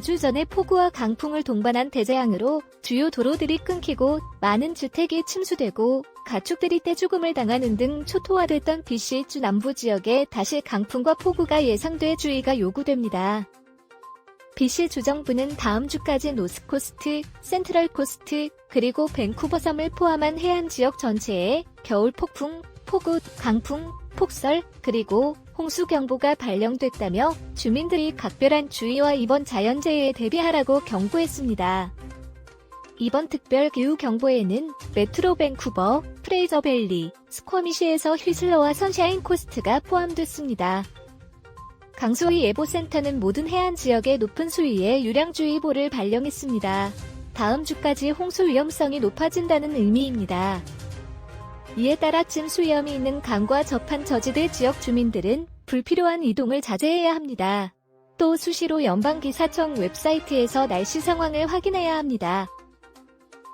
전에 폭우와 강풍을 동반한 대재앙으로 주요 도로들이 끊기고 많은 주택이 침수되고 가축들이 떼죽음을 당하는 등 초토화됐던 BC주 남부 지역에 다시 강풍과 폭우가 예상돼 주의가 요구됩니다. BC 주정부는 다음 주까지 노스코스트, 센트럴 코스트, 그리고 밴쿠버 섬을 포함한 해안 지역 전체에 겨울 폭풍, 폭우, 강풍, 폭설, 그리고 홍수 경보가 발령됐다며 주민들이 각별한 주의와 이번 자연재해에 대비하라고 경고했습니다. 이번 특별 기후 경보에는 메트로 밴쿠버, 프레이저 밸리, 스쿼미시에서 휘슬러와 선샤인 코스트가 포함됐습니다. 강수위 예보센터는 모든 해안 지역의 높은 수위에 유량주의보를 발령했습니다. 다음 주까지 홍수 위험성이 높아진다는 의미입니다. 이에 따라 침수 위험이 있는 강과 접한 저지대 지역 주민들은 불필요한 이동을 자제해야 합니다. 또 수시로 연방기사청 웹사이트에서 날씨 상황을 확인해야 합니다.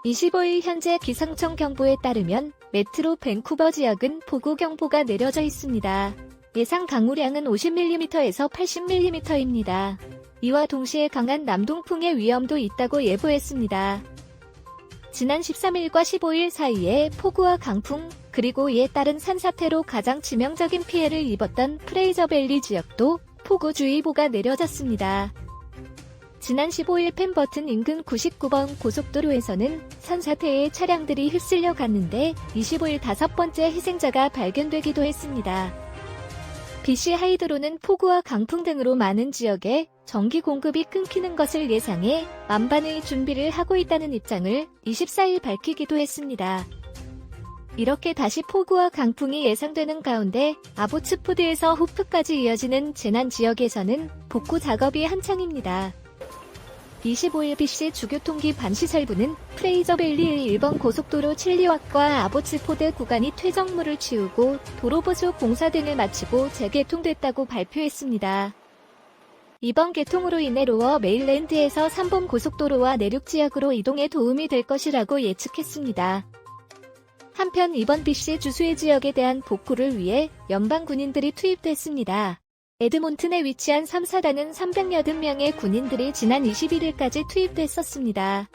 25일 현재 기상청 경보에 따르면 메트로 밴쿠버 지역은 폭우 경보가 내려져 있습니다. 예상 강우량은 50mm에서 80mm입니다. 이와 동시에 강한 남동풍의 위험도 있다고 예보했습니다. 지난 13일과 15일 사이에 폭우와 강풍, 그리고 이에 따른 산사태로 가장 치명적인 피해를 입었던 프레이저밸리 지역도 폭우주의보가 내려졌습니다. 지난 15일 펜버튼 인근 99번 고속도로에서는 산사태에 차량들이 휩쓸려 갔는데 25일 다섯 번째 희생자가 발견되기도 했습니다. BC 하이드로는 폭우와 강풍 등으로 많은 지역에 전기 공급이 끊기는 것을 예상해 만반의 준비를 하고 있다는 입장을 24일 밝히기도 했습니다. 이렇게 다시 폭우와 강풍이 예상되는 가운데 아보츠푸드에서 호프까지 이어지는 재난 지역에서는 복구 작업이 한창입니다. 25일 BC 주교통기 반시설부는 프레이저 밸리 1번 고속도로 칠리왁과 아보츠포드 구간이 퇴적물을 치우고 도로보수 공사 등을 마치고 재개통됐다고 발표했습니다. 이번 개통으로 인해 로어 메일랜드에서 3번 고속도로와 내륙 지역으로 이동에 도움이 될 것이라고 예측했습니다. 한편 이번 BC 주수의 지역에 대한 복구를 위해 연방 군인들이 투입됐습니다. 에드몬튼에 위치한 3사단은 380명의 군인들이 지난 21일까지 투입됐었습니다.